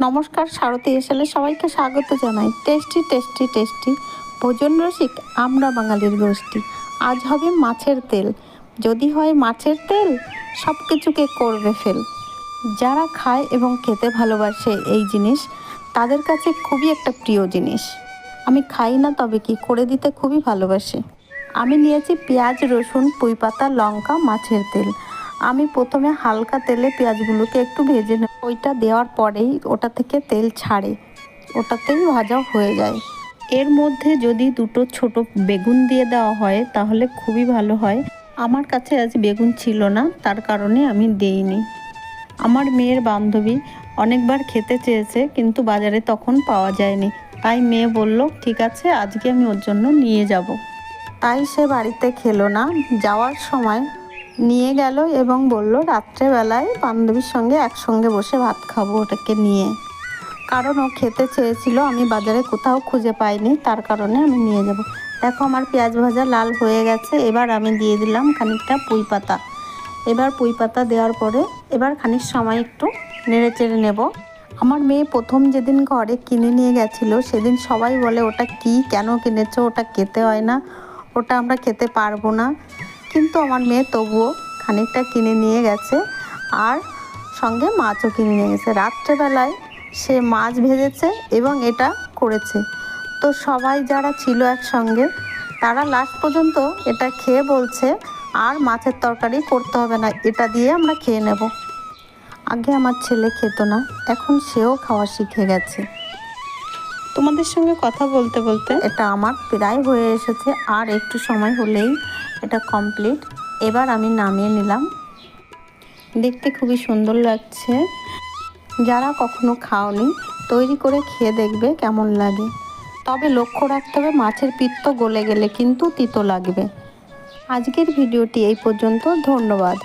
নমস্কার, সারথী এসেলে সবাইকে স্বাগত জানাই। টেস্টি টেস্টি টেস্টি ভোজন রসিক আমরা বাঙালির গোষ্ঠী। আজ হবে মাছের তেল। যদি হয় মাছের তেল সব কিছুকে করবে ফেল। যারা খায় এবং খেতে ভালোবাসে এই জিনিস, তাদের কাছে খুবই একটা প্রিয় জিনিস। আমি খাই না, তবে কি করে দিতে খুবই ভালোবাসি। আমি নিয়েছি পেঁয়াজ, রসুন, পুঁই পাতা, লঙ্কা, মাছের তেল। আমি প্রথমে হালকা তেলে পেঁয়াজগুলোকে একটু ভেজে নেব। ওইটা দেওয়ার পরেই ওটা থেকে তেল ছাড়ে। ওটাতেই ভাজা হয়ে যায়। এর মধ্যে যদি দুটো ছোট বেগুন দিয়ে দেওয়া হয়, তাহলে খুবই ভালো হয়। আমার কাছে আজ বেগুন ছিল না, তার কারণে আমি দেইনি। আমার মেয়ের বান্ধবী অনেকবার খেতে চেয়েছে, কিন্তু বাজারে তখন পাওয়া যায়নি। তাই মেয়ে বলল, ঠিক আছে, আজকে আমি ওর জন্য নিয়ে যাব। তাই সে বাড়িতে খেলো না। যাওয়ার সময় নিয়ে গেল এবং বলল, রাত্রেবেলায় বান্ধবীর সঙ্গে একসঙ্গে বসে ভাত খাব ওটাকে নিয়ে। কারণ ও খেতে চেয়েছিল, আমি বাজারে কোথাও খুঁজে পাইনি, তার কারণে আমি নিয়ে যাব। দেখো আমার পেঁয়াজ ভাজা লাল হয়ে গেছে, এবার আমি দিয়ে দিলাম খানিকটা পুঁই পাতা। এবার পুঁই পাতা দেওয়ার পরে এবার খানিক সময় একটু নেড়ে চেড়ে নেব। আমার মেয়ে প্রথম যেদিন ঘরে কিনে নিয়ে গেছিল, সেদিন সবাই বলে, ওটা কি? কেন কিনেছো? ওটা খেতে হয় না। ওটা আমরা খেতে পারব না। কিন্তু আমার মেয়ে তবুও খানিকটা কিনে নিয়ে গেছে আর সঙ্গে মাছও কিনে নিয়ে গেছে। রাত্রেবেলায় সে মাছ ভেজেছে এবং এটা করেছে। তো সবাই যারা ছিল একসঙ্গে, তারা লাস্ট পর্যন্ত এটা খেয়ে বলছে, আর মাছের তরকারি করতে হবে না, এটা দিয়ে আমরা খেয়ে নেব। আগে আমার ছেলে খেত না, এখন সেও খাওয়া শিখে গেছে। তোমাদের সঙ্গে কথা বলতে বলতে এটা আমার প্রায় হয়ে এসেছে, আর একটু সময় হলেই এটা কমপ্লিট এবার আমি নামিয়ে নিলাম। দেখতে খুবই সুন্দর লাগছে। যারা কখনো খাওনি, তৈরি করে খেয়ে দেখবে কেমন লাগে। তবে লক্ষ্য রাখতে হবে, মাছের পিত্ত গলে গেলে কিন্তু তিতো লাগবে। আজকের ভিডিওটি এই পর্যন্ত, ধন্যবাদ।